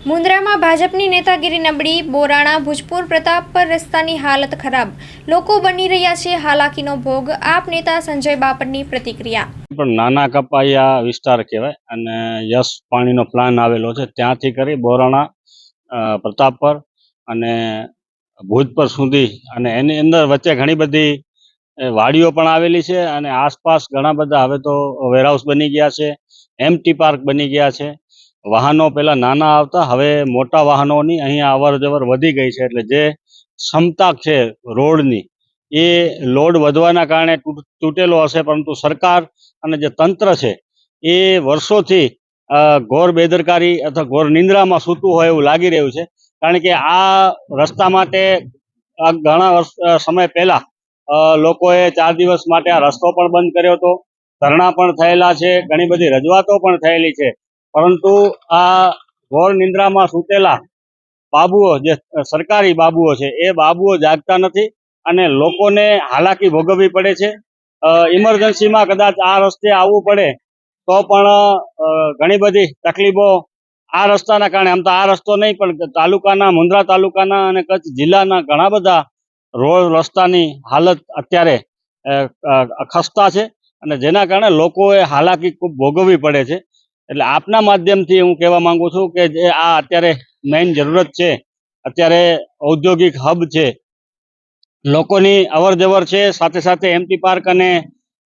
મુન્દ્રામાં ભાજપની નેતાગીરી નબળી બોરાણા ભુજપુર પ્રતાપ પર રસ્તાની હાલત ખરાબ. લોકો બની રહ્યા છે હાલાકીનો ભોગ. આપ નેતા સંજય બાપટની પ્રતિક્રિયા? પણ નાના કપાયા વિસ્તાર કહેવાય અને યશ પાણીનો પ્લાન આવેલો છે. ત્યાંથી કરી બોરાણા અ, પ્રતાપપર અને ભુજપર સુધી અને એની અંદર વચ્ચે ઘણી બધી વાડીઓ પણ આવેલી છે અને આસપાસ ઘણા બધા હવે તો વેરહાઉસ બની ગયા છે એમટી પાર્ક બની ગયા છે. વાહનો પહેલા નાના આવતા, હવે મોટા વાહનોની અહીંયા અવર જવર વધી ગઈ છે. એટલે જે ક્ષમતા છે રોડની, એ લોડ વધવાના કારણે તૂટેલો હશે. પરંતુ સરકાર અને જે તંત્ર છે, એ વર્ષોથી ઘોર બેદરકારી અથવા ઘોર નિંદ્રામાં સૂતું હોય એવું લાગી રહ્યું છે. કારણ કે આ રસ્તા માટે ઘણા વર્ષ સમય પહેલા લોકોએ ચાર દિવસ માટે આ રસ્તો પણ બંધ કર્યો હતો. ધરણા પણ થયેલા છે. ઘણી બધી રજૂઆતો પણ થયેલી છે. પરંતુ આ ઘોર નિંદ્રામાં સૂતેલા બાબુઓ જે સરકારી બાબુઓ છે, એ બાબુઓ જાગતા નથી અને લોકોને હાલાકી ભોગવવી પડે છે. ઇમરજન્સીમાં કદાચ આ રસ્તે આવવું પડે તો પણ ઘણી બધી તકલીફો આ રસ્તાના કારણે. આમ તો આ રસ્તો નહીં, પણ તાલુકાના મુન્દ્રા તાલુકાના અને કચ્છ જિલ્લાના ઘણા બધા રોડ રસ્તાની હાલત અત્યારે ખસ્તા છે અને જેના કારણે લોકોએ હાલાકી ખૂબ ભોગવવી પડે છે. એટલે આપના માધ્યમથી હું કહેવા માંગુ છું કે જે આ અત્યારે મેઇન જરૂરત છે, અત્યારે ઔદ્યોગિક હબ છે. લોકોની અવર જવર છે, સાથે સાથે એમટી પાર્ક અને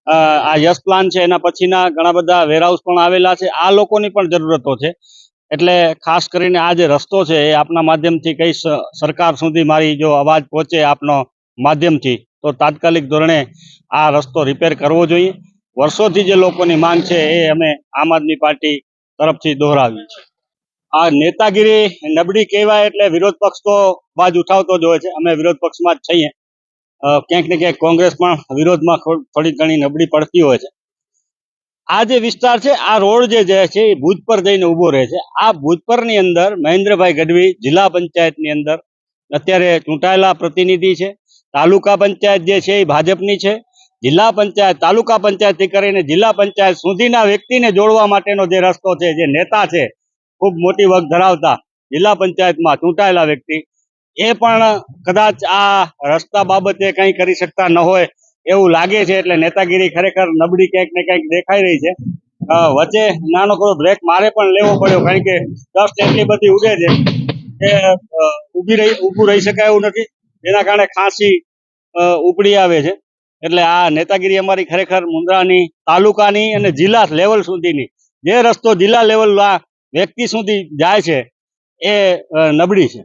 આ યસ પ્લાન છે, એના પછીના ઘણા બધા વેરહાઉસ પણ આવેલા છે. આ લોકોની પણ જરૂરતો છે. એટલે ખાસ કરીને આ જે રસ્તો છે એ આપના માધ્યમથી કઈ સરકાર સુધી મારી જો અવાજ પહોંચે આપનો માધ્યમથી, તો તાત્કાલિક ધોરણે આ રસ્તો રિપેર કરવો જોઈએ. વર્ષોથી જે લોકોની માંગ છે એ અમે આમ આદમી પાર્ટી તરફથી દોહરાવી છે આ નેતાગીરી નબળી કહેવાય એટલે વિરોધ પક્ષ તો બાજ ઉઠાવતો જ હોય છે. અમે વિરોધ પક્ષમાં જ છીએ. ક્યાંક ને ક્યાંક કોંગ્રેસ પણ વિરોધમાં થોડી ઘણી નબળી પડતી હોય છે. આ જે વિસ્તાર છે, આ રોડ જે જાય છે, એ ભુજ પર જઈને ઊભો રહે છે. આ ભુજ પરની અંદર મહેન્દ્રભાઈ ગઢવી જિલ્લા પંચાયતની અંદર અત્યારે ચૂંટાયેલા પ્રતિનિધિ છે. તાલુકા પંચાયત જે છે એ ભાજપની છે. જિલ્લા પંચાયત, તાલુકા પંચાયતથી કરીને જિલ્લા પંચાયત સુધીના વ્યક્તિને જોડવા માટેનો જે રસ્તો છે, જે નેતા છે, ખૂબ મોટી વગ ધરાવતા જિલ્લા પંચાયતમાં ચૂંટાયેલા વ્યક્તિ, એ પણ કદાચ આ રસ્તા બાબતે કંઈ કરી શકતા ન હોય એવું લાગે છે, એટલે નેતાગીરી ખરેખર નબળી ક્યાંક ને ક્યાંક દેખાઈ રહી છે. વચ્ચે નાનો થોડો બ્રેક મારે પણ લેવો પડ્યો, કારણ કે ડસ્ટ એટલી બધી ઉડે છે કે ઊભી રહી, ઊભું રહી શકાય એવું નથી. જેના કારણે ખાંસી ઉપડી આવે છે. એટલે આ નેતાગીરી અમારી ખરેખર મુન્દ્રાની તાલુકાની અને જિલ્લા લેવલ સુધીની. જે રસ્તો જિલ્લા લેવલના વ્યક્તિ સુધી જાય છે, એ નબળી છે.